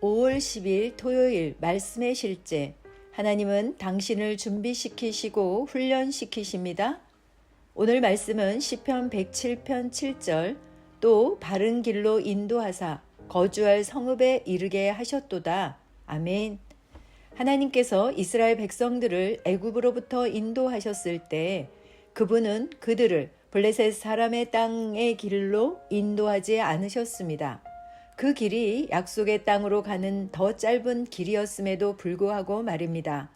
5월 10일 토요일 말씀의 실제 하나님은 당신을 준비시키시고 훈련시키십니다. 오늘 말씀은 시편 107편 7절 또 바른 길로 인도하사 거주할 성읍에 이르게 하셨도다. 아멘. 하나님께서 이스라엘 백성들을 애굽으로부터 인도하셨을 때 그분은 그들을 블레셋 사람의 땅의 길로 인도하지 않으셨습니다. 그 길이 약속의 땅으로 가는 더 짧은 길이었음에도 불구하고 말입니다.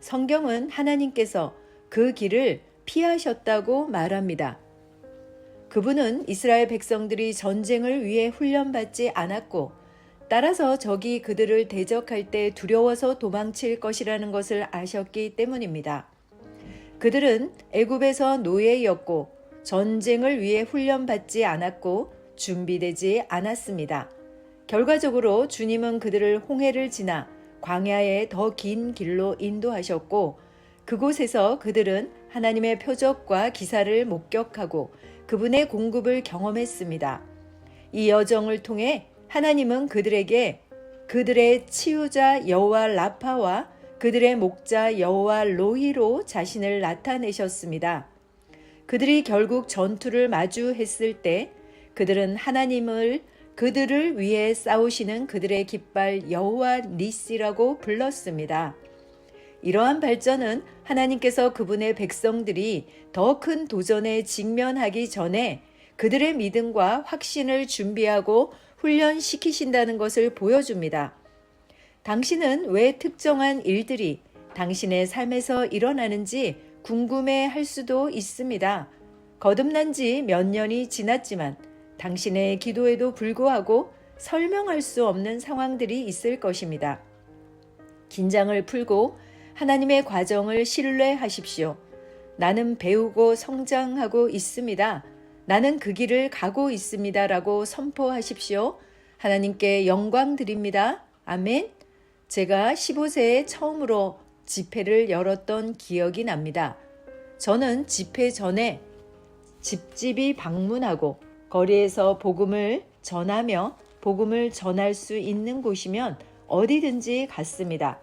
성경은 하나님께서 그 길을 피하셨다고 말합니다. 그분은 이스라엘 백성들이 전쟁을 위해 훈련받지 않았고 따라서 적이 그들을 대적할 때 두려워서 도망칠 것이라는 것을 아셨기 때문입니다. 그들은 애굽에서 노예였고 전쟁을 위해 훈련받지 않았고 준비되지 않았습니다. 결과적으로 주님은 그들을 홍해를 지나 광야의 더 긴 길로 인도하셨고 그곳에서 그들은 하나님의 표적과 기사를 목격하고 그분의 공급을 경험했습니다. 이 여정을 통해 하나님은 그들에게 그들의 치유자 여호와 라파와 그들의 목자 여호와 로히로 자신을 나타내셨습니다. 그들이 결국 전투를 마주했을 때 그들은 하나님을 그들을 위해 싸우시는 그들의 깃발 여호와 니시라고 불렀습니다. 이러한 발전은 하나님께서 그분의 백성들이 더 큰 도전에 직면하기 전에 그들의 믿음과 확신을 준비하고 훈련시키신다는 것을 보여줍니다. 당신은 왜 특정한 일들이 당신의 삶에서 일어나는지 궁금해 할 수도 있습니다. 거듭난 지 몇 년이 지났지만 당신의 기도에도 불구하고 설명할 수 없는 상황들이 있을 것입니다. 긴장을 풀고 하나님의 과정을 신뢰하십시오. 나는 배우고 성장하고 있습니다. 나는 그 길을 가고 있습니다. 라고 선포하십시오. 하나님께 영광 드립니다. 아멘. 제가 15세에 처음으로 집회를 열었던 기억이 납니다. 저는 집회 전에 집집이 방문하고 거리에서 복음을 전하며 복음을 전할 수 있는 곳이면 어디든지 갔습니다.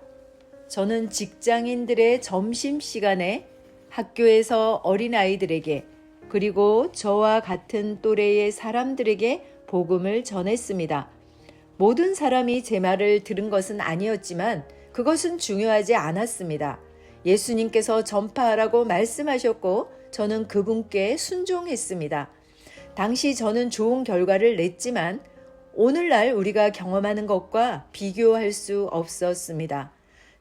저는 직장인들의 점심 시간에 학교에서 어린아이들에게 그리고 저와 같은 또래의 사람들에게 복음을 전했습니다. 모든 사람이 제 말을 들은 것은 아니었지만 그것은 중요하지 않았습니다. 예수님께서 전파하라고 말씀하셨고 저는 그분께 순종했습니다. 당시 저는 좋은 결과를 냈지만 오늘날 우리가 경험하는 것과 비교할 수 없었습니다.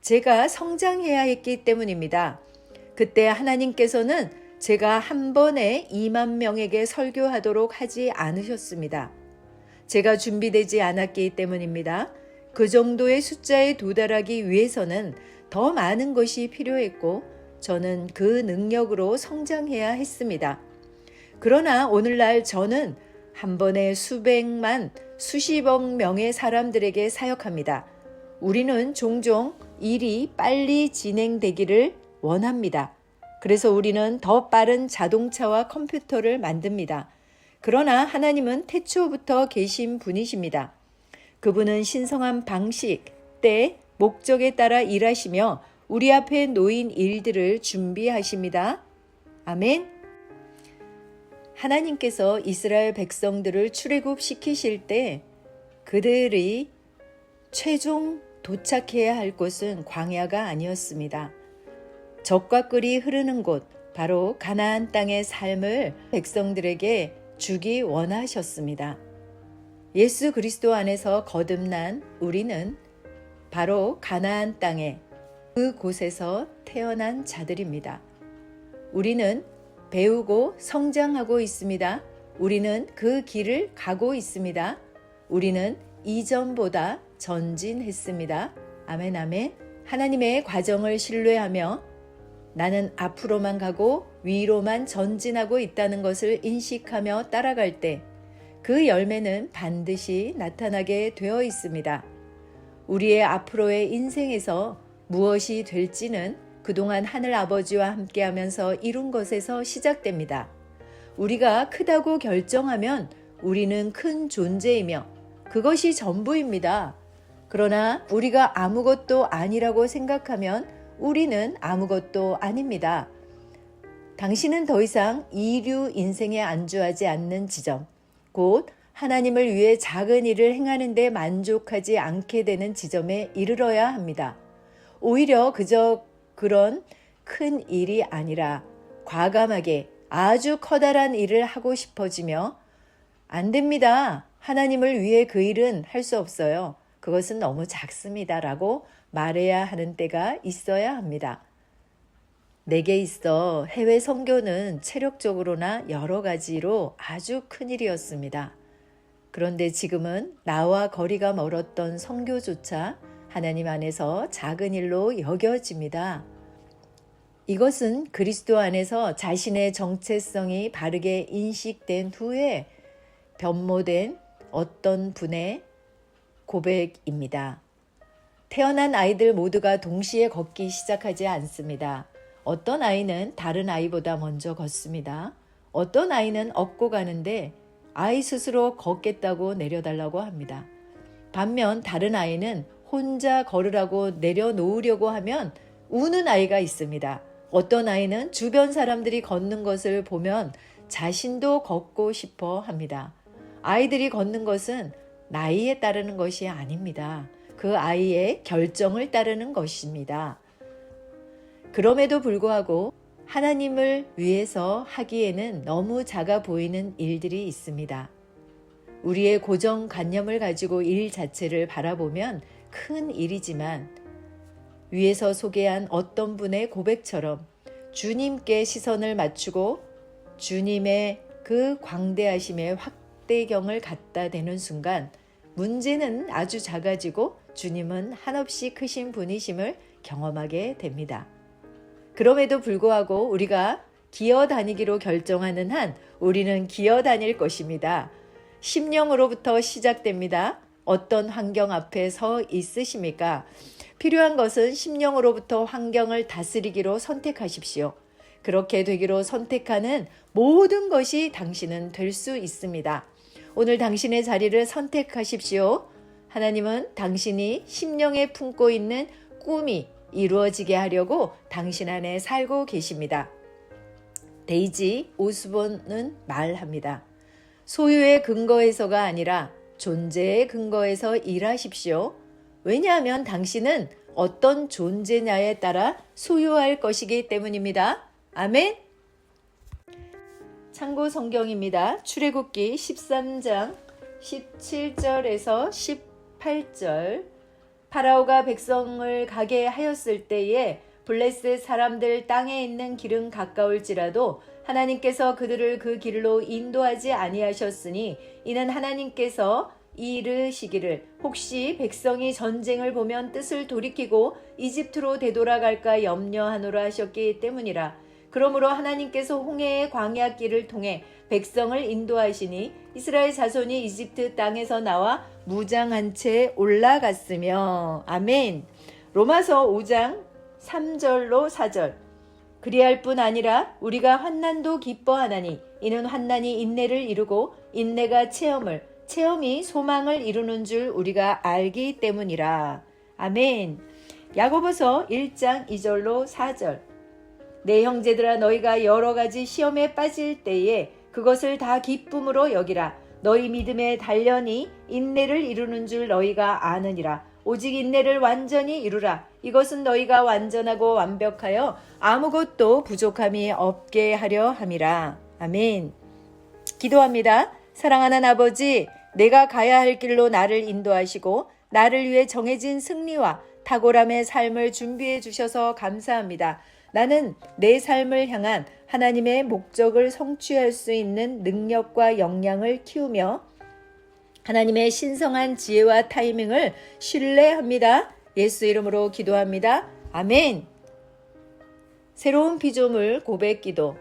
제가 성장해야 했기 때문입니다. 그때 하나님께서는 제가 한 번에 2만 명에게 설교하도록 하지 않으셨습니다. 제가 준비되지 않았기 때문입니다. 그 정도의 숫자에 도달하기 위해서는 더 많은 것이 필요했고 저는 그 능력으로 성장해야 했습니다. 그러나 오늘날 저는 한 번에 수백만, 수십억 명의 사람들에게 사역합니다. 우리는 종종 일이 빨리 진행되기를 원합니다. 그래서 우리는 더 빠른 자동차와 컴퓨터를 만듭니다. 그러나 하나님은 태초부터 계신 분이십니다. 그분은 신성한 방식, 때, 목적에 따라 일하시며 우리 앞에 놓인 일들을 준비하십니다. 아멘. 하나님께서 이스라엘 백성들을 출애굽 시키실 때 그들이 최종 도착해야 할 곳은 광야가 아니었습니다. 적과 꿀이 흐르는 곳, 바로 가나안 땅의 삶을 백성들에게 주기 원하셨습니다. 예수 그리스도 안에서 거듭난 우리는 바로 가나안 땅에 그 곳에서 태어난 자들입니다. 우리는 배우고 성장하고 있습니다. 우리는 그 길을 가고 있습니다. 우리는 이전보다 전진했습니다. 아멘, 아멘. 하나님의 과정을 신뢰하며 나는 앞으로만 가고 위로만 전진하고 있다는 것을 인식하며 따라갈 때 그 열매는 반드시 나타나게 되어 있습니다. 우리의 앞으로의 인생에서 무엇이 될지는 그동안 하늘 아버지와 함께 하면서 이룬 것에서 시작됩니다. 우리가 크다고 결정하면 우리는 큰 존재이며 그것이 전부입니다. 그러나 우리가 아무것도 아니라고 생각하면 우리는 아무것도 아닙니다. 당신은 더 이상 이류 인생에 안주하지 않는 지점, 곧 하나님을 위해 작은 일을 행하는데 만족하지 않게 되는 지점에 이르러야 합니다. 오히려 그저 그런 큰 일이 아니라 과감하게 아주 커다란 일을 하고 싶어지며 안 됩니다. 하나님을 위해 그 일은 할 수 없어요. 그것은 너무 작습니다. 라고 말해야 하는 때가 있어야 합니다. 내게 있어 해외 선교는 체력적으로나 여러 가지로 아주 큰 일이었습니다. 그런데 지금은 나와 거리가 멀었던 선교조차 하나님 안에서 작은 일로 여겨집니다. 이것은 그리스도 안에서 자신의 정체성이 바르게 인식된 후에 변모된 어떤 분의 고백입니다. 태어난 아이들 모두가 동시에 걷기 시작하지 않습니다. 어떤 아이는 다른 아이보다 먼저 걷습니다. 어떤 아이는 업고 가는데 아이 스스로 걷겠다고 내려달라고 합니다. 반면 다른 아이는 혼자 걸으라고 내려놓으려고 하면 우는 아이가 있습니다. 어떤 아이는 주변 사람들이 걷는 것을 보면 자신도 걷고 싶어 합니다. 아이들이 걷는 것은 나이에 따르는 것이 아닙니다. 그 아이의 결정을 따르는 것입니다. 그럼에도 불구하고 하나님을 위해서 하기에는 너무 작아 보이는 일들이 있습니다. 우리의 고정관념을 가지고 일 자체를 바라보면 큰 일이지만 위에서 소개한 어떤 분의 고백처럼 주님께 시선을 맞추고 주님의 그 광대하심의 확대경을 갖다 대는 순간 문제는 아주 작아지고 주님은 한없이 크신 분이심을 경험하게 됩니다. 그럼에도 불구하고 우리가 기어 다니기로 결정하는 한 우리는 기어 다닐 것입니다. 심령으로부터 시작됩니다. 어떤 환경 앞에 서 있으십니까? 필요한 것은 심령으로부터 환경을 다스리기로 선택하십시오. 그렇게 되기로 선택하는 모든 것이 당신은 될 수 있습니다. 오늘 당신의 자리를 선택하십시오. 하나님은 당신이 심령에 품고 있는 꿈이 이루어지게 하려고 당신 안에 살고 계십니다. 데이지 오스본은 말합니다. 소유의 근거에서가 아니라 존재의 근거에서 일하십시오. 왜냐하면 당신은 어떤 존재냐에 따라 소유할 것이기 때문입니다. 아멘. 참고 성경입니다. 출애굽기 13장 17절에서 18절. 파라오가 백성을 가게 하였을 때에 블레셋 사람들 땅에 있는 길은 가까울지라도 하나님께서 그들을 그 길로 인도하지 아니하셨으니 이는 하나님께서 이르시기를 혹시 백성이 전쟁을 보면 뜻을 돌이키고 이집트로 되돌아갈까 염려하노라 하셨기 때문이라. 그러므로 하나님께서 홍해의 광야 길을 통해 백성을 인도하시니 이스라엘 자손이 이집트 땅에서 나와 무장한 채 올라갔으며 아멘. 로마서 5장 3절로 4절. 그리할 뿐 아니라 우리가 환난도 기뻐하나니 이는 환난이 인내를 이루고 인내가 체험을 체험이 소망을 이루는 줄 우리가 알기 때문이라. 아멘. 야고보서 1장 2절로 4절. 내 형제들아 너희가 여러 가지 시험에 빠질 때에 그것을 다 기쁨으로 여기라. 너희 믿음의 단련이 인내를 이루는 줄 너희가 아느니라. 오직 인내를 완전히 이루라. 이것은 너희가 완전하고 완벽하여 아무것도 부족함이 없게 하려 함이라. 아멘. 기도합니다. 사랑하는 아버지, 내가 가야 할 길로 나를 인도하시고 나를 위해 정해진 승리와 탁월함의 삶을 준비해 주셔서 감사합니다. 나는 내 삶을 향한 하나님의 목적을 성취할 수 있는 능력과 역량을 키우며 하나님의 신성한 지혜와 타이밍을 신뢰합니다. 예수 이름으로 기도합니다. 아멘. 새로운 피조물 고백 기도.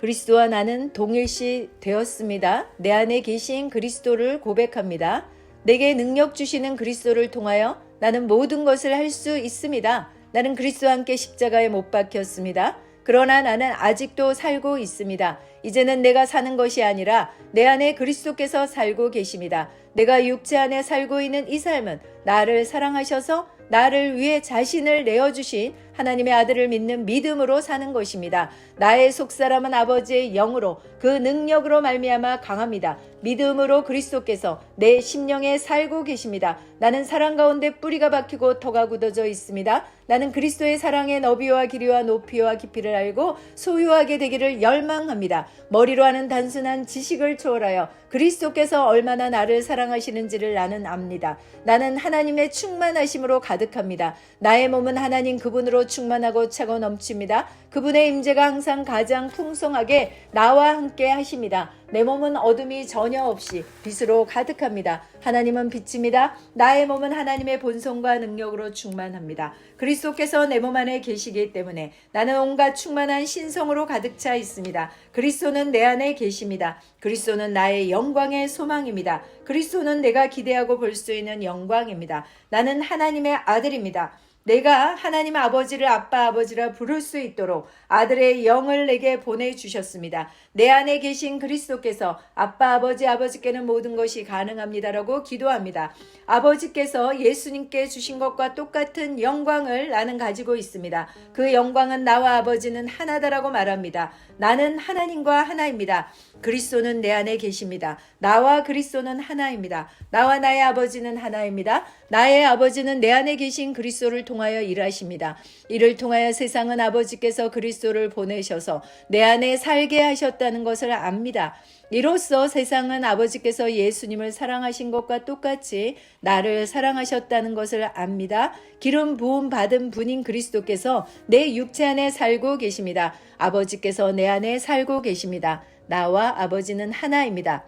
그리스도와 나는 동일시 되었습니다. 내 안에 계신 그리스도를 고백합니다. 내게 능력 주시는 그리스도를 통하여 나는 모든 것을 할 수 있습니다. 나는 그리스도와 함께 십자가에 못 박혔습니다. 그러나 나는 아직도 살고 있습니다. 이제는 내가 사는 것이 아니라 내 안에 그리스도께서 살고 계십니다. 내가 육체 안에 살고 있는 이 삶은 나를 사랑하셔서 나를 위해 자신을 내어주신 하나님의 아들을 믿는 믿음으로 사는 것입니다. 나의 속사람은 아버지의 영으로 그 능력으로 말미암아 강합니다. 믿음으로 그리스도께서 내 심령에 살고 계십니다. 나는 사랑 가운데 뿌리가 박히고 터가 굳어져 있습니다. 나는 그리스도의 사랑의 너비와 길이와 높이와 깊이를 알고 소유하게 되기를 열망합니다. 머리로 하는 단순한 지식을 초월하여 그리스도께서 얼마나 나를 사랑하시는지를 나는 압니다. 나는 하나님의 충만하심으로 가득합니다. 나의 몸은 하나님 그분으로 충만하고 차고 넘칩니다. 그분의 임재가 항상 가장 풍성하게 나와 함께 하십니다. 내 몸은 어둠이 전혀 없이 빛으로 가득합니다. 하나님은 빛입니다. 나의 몸은 하나님의 본성과 능력으로 충만합니다. 그리스도께서 내 몸 안에 계시기 때문에 나는 온갖 충만한 신성으로 가득 차 있습니다. 그리스도는 내 안에 계십니다. 그리스도는 나의 영광의 소망입니다. 그리스도는 내가 기대하고 볼 수 있는 영광입니다. 나는 하나님의 아들입니다. 내가 하나님 아버지를 아빠 아버지라 부를 수 있도록 아들의 영을 내게 보내주셨습니다. 내 안에 계신 그리스도께서 아빠 아버지 아버지께는 모든 것이 가능합니다라고 기도합니다. 아버지께서 예수님께 주신 것과 똑같은 영광을 나는 가지고 있습니다. 그 영광은 나와 아버지는 하나다라고 말합니다. 나는 하나님과 하나입니다. 그리스도는 내 안에 계십니다. 나와 그리스도는 하나입니다. 나와 나의 아버지는 하나입니다. 나의 아버지는 내 안에 계신 그리스도를 통하여 일하십니다. 이를 통하여 세상은 아버지께서 그리스도를 보내셔서 내 안에 살게 하셨다는 것을 압니다. 이로써 세상은 아버지께서 예수님을 사랑하신 것과 똑같이 나를 사랑하셨다는 것을 압니다. 기름 부음 받은 분인 그리스도께서 내 육체 안에 살고 계십니다. 아버지께서 내 안에 살고 계십니다. 나와 아버지는 하나입니다.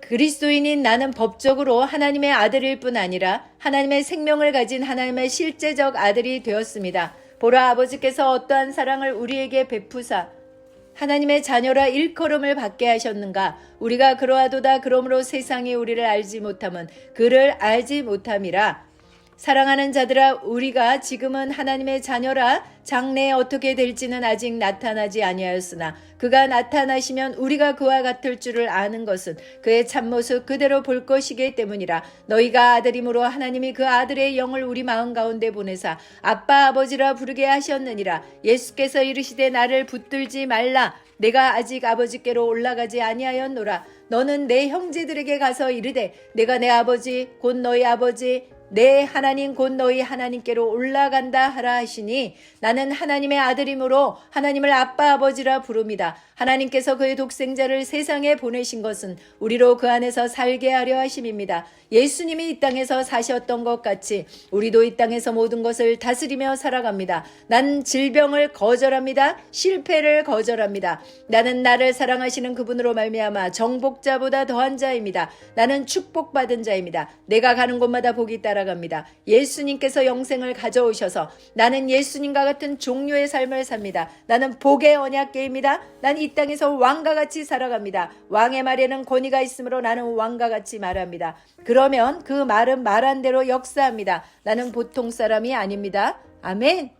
그리스도인인 나는 법적으로 하나님의 아들일 뿐 아니라 하나님의 생명을 가진 하나님의 실제적 아들이 되었습니다. 보라 아버지께서 어떠한 사랑을 우리에게 베푸사 하나님의 자녀라 일컬음을 받게 하셨는가? 우리가 그러하도다 그러므로 세상이 우리를 알지 못함은 그를 알지 못함이라. 사랑하는 자들아 우리가 지금은 하나님의 자녀라 장래에 어떻게 될지는 아직 나타나지 아니하였으나 그가 나타나시면 우리가 그와 같을 줄을 아는 것은 그의 참모습 그대로 볼 것이기 때문이라. 너희가 아들이므로 하나님이 그 아들의 영을 우리 마음 가운데 보내사 아빠 아버지라 부르게 하셨느니라. 예수께서 이르시되 나를 붙들지 말라. 내가 아직 아버지께로 올라가지 아니하였노라. 너는 내 형제들에게 가서 이르되 내가 내 아버지 곧 너희 아버지 내 하나님 곧 너희 하나님께로 올라간다 하라 하시니 나는 하나님의 아들이므로 하나님을 아빠 아버지라 부릅니다. 하나님께서 그의 독생자를 세상에 보내신 것은 우리로 그 안에서 살게 하려 하심입니다. 예수님이 이 땅에서 사셨던 것 같이 우리도 이 땅에서 모든 것을 다스리며 살아갑니다. 난 질병을 거절합니다. 실패를 거절합니다. 나는 나를 사랑하시는 그분으로 말미암아 정복자보다 더한 자입니다. 나는 축복받은 자입니다. 내가 가는 곳마다 복이 따라갑니다. 예수님께서 영생을 가져오셔서 나는 예수님과 같은 종류의 삶을 삽니다. 나는 복의 언약계입니다. 난 이 땅에서 왕과 같이 살아갑니다. 왕의 말에는 권위가 있으므로 나는 왕과 같이 말합니다. 그러면 그 말은 말한 대로 역사합니다. 나는 보통 사람이 아닙니다. 아멘.